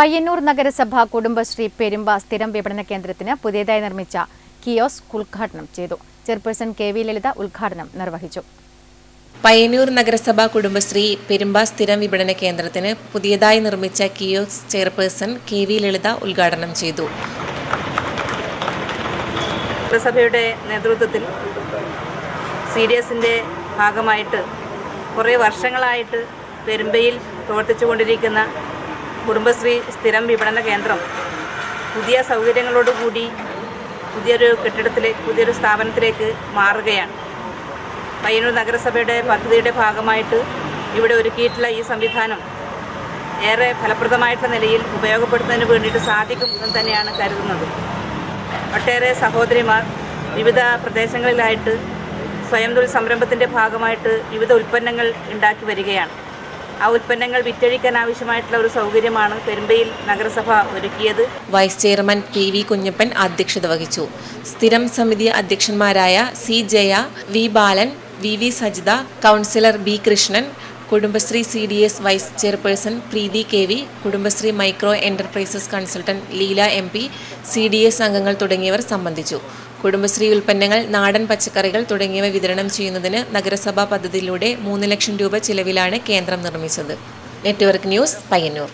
പയ്യന്നൂർ നഗരസഭ കുടുംബശ്രീ പെരുമ്പ സ്ഥിരം വിപണന കേന്ദ്രത്തിന് പുതിയതായി നിർമ്മിച്ച കിയോസ് ഉദ്ഘാടനം ചെയ്തു. ചെയർപേഴ്സൺ കെ വി ലളിത ഉദ്ഘാടനം നിർവഹിച്ചു. പയ്യന്നൂർ നഗരസഭ കുടുംബശ്രീ പെരുമ്പ സ്ഥിരം വിപണന കേന്ദ്രത്തിന് പുതിയതായി നിർമ്മിച്ച kiosk chairperson K V Lalitha ഉദ്ഘാടനം ചെയ്തു. നഗരസഭയുടെ നേതൃത്വത്തിൽ സി ഡി എസിന്റെ ഭാഗമായിട്ട് കുറേ വർഷങ്ങളായിട്ട് പെരുമ്പയിൽ പ്രവർത്തിച്ചു കൊണ്ടിരിക്കുന്ന കുടുംബശ്രീ സ്ഥിരം വിപണന കേന്ദ്രം. പുതിയ സൗകര്യങ്ങളോടുകൂടി പുതിയൊരു കെട്ടിടത്തിലേക്ക് പുതിയൊരു സ്ഥാപനത്തിലേക്ക് മാറുകയാണ്. പയ്യന്നൂർ നഗരസഭയുടെ പദ്ധതിയുടെ ഭാഗമായിട്ട് ഇവിടെ ഒരുക്കിയിട്ടുള്ള ഈ സംവിധാനം ഏറെ ഫലപ്രദമായിട്ടുള്ള നിലയിൽ ഉപയോഗപ്പെടുത്തുന്നതിന് വേണ്ടിയിട്ട് സാധിക്കും എന്ന് തന്നെയാണ് കരുതുന്നത്. ഒട്ടേറെ സഹോദരിമാർ വിവിധ പ്രദേശങ്ങളിലായിട്ട് സ്വയം തൊഴിൽ സംരംഭത്തിന്റെ ഭാഗമായിട്ട് വിവിധ ഉൽപ്പന്നങ്ങൾ ഉണ്ടാക്കി വരികയാണ്. ആ ഉൽപ്പന്നങ്ങൾ വിറ്റഴിക്കാൻ ആവശ്യമായിട്ടുള്ള ഒരു സൗകര്യമാണ് പെരുമ്പയിൽ നഗരസഭ ഒരുക്കിയത്. Vice chairman P V Kunhappan അധ്യക്ഷത വഹിച്ചു. സ്ഥിരം സമിതി അധ്യക്ഷന്മാരായ C Jaya V Balan V V Sajitha councillor B Krishnan Kudumbashree C D S vice chairperson Preethi K V Kudumbashree micro enterprises consultant Leela M P C D S അംഗങ്ങൾ തുടങ്ങിയവർ സംബന്ധിച്ചു. കുടുംബശ്രീ ഉൽപ്പന്നങ്ങൾ നാടൻ പച്ചക്കറികൾ തുടങ്ങിയവ വിതരണം ചെയ്യുന്നതിന് നഗരസഭാ പദ്ധതിയിലൂടെ മൂന്ന് ലക്ഷം രൂപ ചിലവിലാണ് കേന്ദ്രം നിർമ്മിച്ചത്. Network news Payyanur.